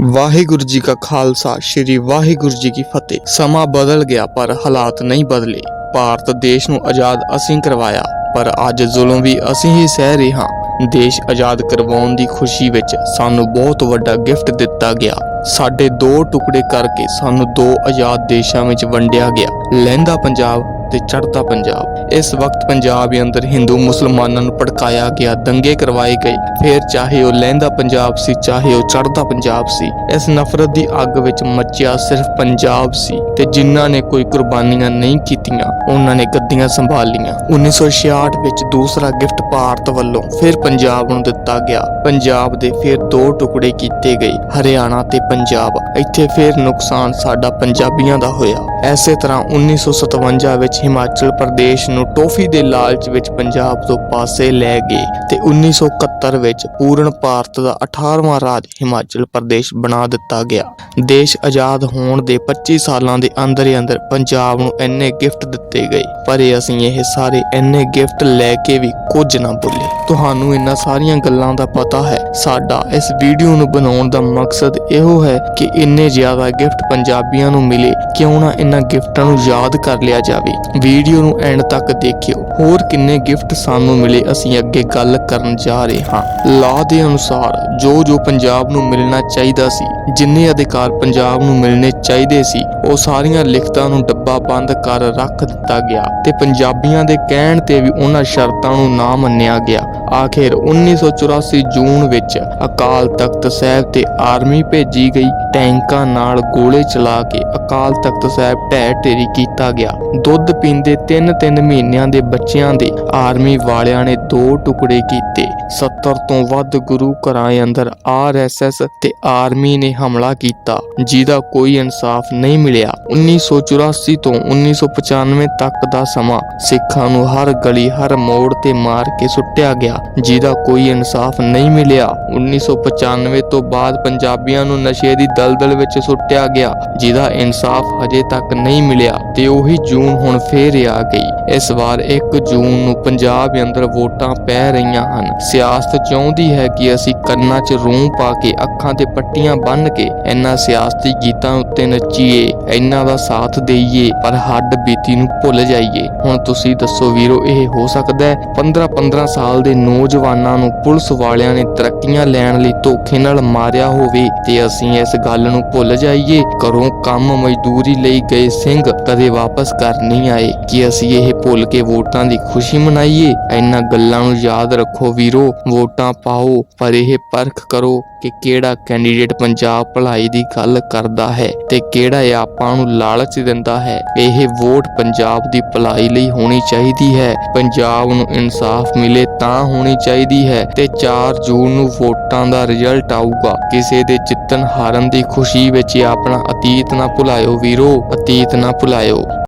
ਵਾਹਿਗੁਰੂ ਜੀ ਕਾ ਖਾਲਸਾ, ਸ੍ਰੀ ਵਾਹਿਗੁਰੂ ਜੀ ਕੀ ਫਤਿਹ। ਸਮਾਂ ਬਦਲ ਗਿਆ, ਪਰ ਹਾਲਾਤ ਨਹੀਂ ਬਦਲੇ। ਭਾਰਤ ਦੇਸ਼ ਨੂੰ ਆਜ਼ਾਦ ਅਸੀਂ ਕਰਵਾਇਆ, ਪਰ ਅੱਜ ਜ਼ੁਲਮ ਵੀ ਅਸੀਂ ਹੀ ਸਹਿ ਰਹੇ ਹਾਂ। ਦੇਸ਼ ਆਜ਼ਾਦ ਕਰਵਾਉਣ ਦੀ ਖੁਸ਼ੀ ਵਿੱਚ ਸਾਨੂੰ ਬਹੁਤ ਵੱਡਾ ਗਿਫਟ ਦਿੱਤਾ ਗਿਆ। ਸਾਡੇ ਦੋ ਟੁਕੜੇ ਕਰਕੇ ਸਾਨੂੰ ਦੋ ਆਜ਼ਾਦ ਦੇਸ਼ਾਂ ਵਿੱਚ ਵੰਡਿਆ ਗਿਆ, ਲਹਿੰਦਾ ਪੰਜਾਬ ਤੇ ਚੜ੍ਹਦਾ ਪੰਜਾਬ। ਇਸ ਵਕਤ ਪੰਜਾਬ ਅੰਦਰ ਹਿੰਦੂ ਮੁਸਲਮਾਨਾਂ ਨੂੰ ਭੜਕਾਇਆ ਗਿਆ, ਦੰਗੇ ਕਰਵਾਏ ਗਏ। ਫਿਰ ਚਾਹੇ ਉਹ ਲਹਿੰਦਾ ਪੰਜਾਬ ਸੀ, ਚਾਹੇ ਉਹ ਚੜ੍ਹਦਾ ਪੰਜਾਬ ਸੀ, ਇਸ ਨਫ਼ਰਤ ਦੀ ਅੱਗ ਵਿੱਚ ਮੱਚਿਆ ਸਿਰਫ ਪੰਜਾਬ ਸੀ ਤੇ ਜਿਨ੍ਹਾਂ ਨੇ ਕੋਈ ਕੁਰਬਾਨੀਆਂ ਨਹੀਂ ਕੀਤੀਆਂ, ਉਹਨਾਂ ਨੇ ਗੱਦੀਆਂ ਸੰਭਾਲੀਆਂ। 1966 ਵਿੱਚ ਦੂਸਰਾ ਗਿਫਟ ਭਾਰਤ ਵੱਲੋਂ ਫਿਰ ਪੰਜਾਬ ਨੂੰ ਦਿੱਤਾ ਗਿਆ। ਪੰਜਾਬ ਦੇ ਫਿਰ ਦੋ ਟੁਕੜੇ ਕੀਤੇ ਗਏ, ਹਰਿਆਣਾ ਤੇ ਪੰਜਾਬ। ਇੱਥੇ ਫਿਰ ਨੁਕਸਾਨ ਸਾਡਾ ਪੰਜਾਬੀਆਂ ਦਾ ਹੋਇਆ। ਐਸੇ ਤਰ੍ਹਾਂ 1957 ਵਿੱਚ ਹਿਮਾਚਲ ਪ੍ਰਦੇਸ਼ ਨੂੰ ਟੋਫੀ ਦੇ ਲਾਲਚ ਵਿੱਚ ਪੰਜਾਬ ਤੋਂ ਪਾਸੇ ਲੈ ਗਏ ਤੇ 1971 ਵਿੱਚ ਪੂਰਨ ਭਾਰਤ ਦਾ 18ਵਾਂ ਰਾਜ ਹਿਮਾਚਲ ਪ੍ਰਦੇਸ਼ ਬਣਾ ਦਿੱਤਾ ਗਿਆ। ਦੇਸ਼ ਆਜ਼ਾਦ ਹੋਣ ਦੇ 25 ਸਾਲਾਂ ਦੇ ਅੰਦਰ ਹੀ ਅੰਦਰ ਪੰਜਾਬ ਨੂੰ ਇੰਨੇ ਗਿਫਟ ਦਿੱਤੇ ਗਏ, ਪਰ ਅਸੀਂ ਇਹ ਸਾਰੇ ਇੰਨੇ ਗਿਫਟ ਲੈ ਕੇ ਵੀ ਕੁਝ ਨਾ ਬੋਲੇ ਤੁਹਾਨੂੰ ਇਹਨਾਂ ਸਾਰੀਆਂ ਗੱਲਾਂ ਦਾ ਪਤਾ ਹੈ। ਸਾਡਾ ਇਸ ਵੀਡੀਓ ਨੂੰ ਬਣਾਉਣ ਦਾ ਮਕਸਦ ਇਹੋ ਹੈ ਕਿ ਇੰਨੇ ਜ਼ਿਆਦਾ ਗਿਫਟ ਪੰਜਾਬੀਆਂ ਨੂੰ ਮਿਲੇ, ਕਿਉਂ ਨਾ ਇਹਨਾਂ ਗਿਫਟਾਂ ਨੂੰ ਯਾਦ ਕਰ ਲਿਆ ਜਾਵੇ। ਵੀਡੀਓ ਨੂੰ ਐਂਡ ਤੱਕ ਦੇਖਿਓ। ਹੋਰ ਕਿੰਨੇ ਗਿਫਟ ਸਾਨੂੰ ਮਿਲੇ, ਅਸੀਂ ਅੱਗੇ ਗੱਲ ਕਰਨ ਜਾ ਰਹੇ ਹਾਂ। ਲਾ ਦੇ ਅਨੁਸਾਰ ਜੋ ਜੋ ਪੰਜਾਬ ਨੂੰ ਮਿਲਣਾ ਚਾਹੀਦਾ ਸੀ, ਜਿੰਨੇ ਅਧਿਕਾਰ ਪੰਜਾਬ ਨੂੰ ਮਿਲਣੇ ਚਾਹੀਦੇ ਸੀ, ਉਹ ਸਾਰੀਆਂ ਲਿਖਤਾਂ ਨੂੰ ਡੱਬਾ ਬੰਦ ਕਰ ਰੱਖ ਦਿੱਤਾ ਗਿਆ ਤੇ ਪੰਜਾਬੀਆਂ ਦੇ ਕਹਿਣ ਤੇ ਵੀ ਉਹਨਾਂ ਸ਼ਰਤਾਂ ਨੂੰ ਨਾ ਮੰਨਿਆ ਗਿਆ। ਆਖਿਰ 1984 ਜੂਨ ਵਿੱਚ ਅਕਾਲ ਤਖਤ ਸਾਹਿਬ ਤੇ ਆਰਮੀ ਭੇਜੀ ਗਈ, ਟੈਂਕਾਂ ਨਾਲ ਗੋਲੇ ਚਲਾ ਕੇ ਅਕਾਲ ਤਖਤ ਸਾਹਿਬ ਢਹਿ ਢੇਰੀ ਕੀਤਾ ਗਿਆ। ਦੁੱਧ ਪੀਂਦੇ 3-3 ਮਹੀਨਿਆਂ ਦੇ ਬੱਚਿਆਂ ਦੇ ਆਰਮੀ ਵਾਲਿਆਂ ਨੇ ਦੋ ਟੁਕੜੇ ਕੀਤੇ। 70 ਤੋਂ ਵੱਧ ਗੁਰੂ ਘਰਾਂ ਅੰਦਰ ਆਰਐਸਐਸ ਤੇ ਆਰਮੀ ਨੇ ਹਮਲਾ ਕੀਤਾ, ਜਿਹਦਾ ਕੋਈ ਇਨਸਾਫ ਨਹੀਂ ਮਿਲਿਆ। 1984 ਤੋਂ 1995 ਤੱਕ ਦਾ ਸਮਾਂ ਸਿੱਖਾਂ ਨੂੰ ਹਰ ਗਲੀ, ਹਰ ਮੋੜ ਤੇ ਮਾਰ ਕੇ ਸੁੱਟਿਆ ਗਿਆ, ਜਿਹਦਾ ਕੋਈ ਇਨਸਾਫ ਨਹੀਂ ਮਿਲਿਆ। 1995 ਤੋਂ ਬਾਅਦ ਪੰਜਾਬੀਆਂ ਨੂੰ ਨਸ਼ੇ ਦੀ ਦਲਦਲ ਵਿੱਚ ਸੁੱਟਿਆ ਗਿਆ, ਜਿਹਦਾ ਇਨਸਾਫ ਹਜੇ ਤੱਕ ਨਹੀਂ ਮਿਲਿਆ, ਤੇ ਉਹੀ ਜੂਨ ਹੁਣ ਫੇਰ ਆ ਗਈ। ਇਸ ਵਾਰ 1 ਜੂਨ ਨੂੰ ਪੰਜਾਬ ਅੰਦਰ ਵੋਟਾਂ ਪੈ ਰਹੀਆਂ ਹਨ। ਸਿਆਸਤ ਚਾਹੁੰਦੀ ਹੈ ਕਿ ਅਸੀਂ ਕੰਨਾਂ 'ਚ ਰੂੰ ਪਾ ਕੇ, ਅੱਖਾਂ ਤੇ ਪੱਟੀਆਂ ਬੰਨ੍ਹ ਕੇ ਇਹਨਾਂ ਸਿਆਸਤੀ ਗੀਤਾਂ ਉੱਤੇ ਨੱਚੀਏ, ਇਹਨਾਂ ਦਾ ਸਾਥ ਦੇਈਏ, ਪਰ ਹੱਡ ਬੀਤੀ ਨੂੰ ਭੁੱਲ ਜਾਈਏ। ਹੁਣ ਤੁਸੀਂ ਦੱਸੋ ਵੀਰੋ, ਇਹ ਹੋ ਸਕਦਾ ਹੈ? 15-15 ਸਾਲ ਦੇ ਨੌਜਵਾਨਾਂ ਨੂੰ ਪੁਲਿਸ ਵਾਲਿਆਂ ਨੇ ਤਰੱਕੀਆਂ ਲੈਣ ਲਈ ਧੋਖੇ ਨਾਲ ਮਾਰਿਆ ਹੋਵੇ ਤੇ ਅਸੀਂ ਇਸ ਗੱਲ ਨੂੰ ਭੁੱਲ ਜਾਈਏ। ਘਰੋਂ ਕੰਮ ਮਜ਼ਦੂਰੀ ਲਈ ਗਏ ਸਿੰਘ ਕਦੇ ਵਾਪਸ ਘਰ ਨਹੀਂ ਆਏ। ਕਿ ਅਸੀਂ ਇਹ ਭੁੱਲ ਕੇ ਵੋਟਾਂ ਦੀ ਖੁਸ਼ੀ ਮਨਾਈਏ? ਇਹਨਾਂ ਗੱਲਾਂ ਨੂੰ ਯਾਦ ਰੱਖੋ ਵੀਰੋ। ਵੋਟਾਂ ਪਾਓ, ਪਰ ਇਹ ਪਰਖ ਕਰੋ ਕਿ ਕਿਹੜਾ ਕੈਂਡੀਡੇਟ ਪੰਜਾਬ ਭਲਾਈ ਦੀ ਗੱਲ ਕਰਦਾ ਹੈ ਤੇ ਕਿਹੜਾ ਆਪਾਂ ਨੂੰ ਲਾਲਚ ਦਿੰਦਾ ਹੈ। ਇਹ ਵੋਟ ਪੰਜਾਬ ਦੀ ਭਲਾਈ ਲਈ ਹੋਣੀ ਚਾਹੀਦੀ ਹੈ। ਪੰਜਾਬ ਨੂੰ ਇਨਸਾਫ ਮਿਲੇ ਤਾਂ ਹੋਣੀ ਚਾਹੀਦੀ ਹੈ ਤੇ 4 ਜੂਨ ਨੂੰ ਵੋਟਾਂ ਦਾ ਰਿਜ਼ਲਟ ਆਊਗਾ। ਕਿਸੇ ਦੇ ਜਿੱਤਣ ਹਾਰਨ ਦੀ ਖੁਸ਼ੀ ਵਿੱਚ ਆਪਣਾ ਅਤੀਤ ਨਾ ਭੁਲਾਇਓ ਵੀਰੋ, ਅਤੀਤ ਨਾ ਭੁਲਾਇਓ।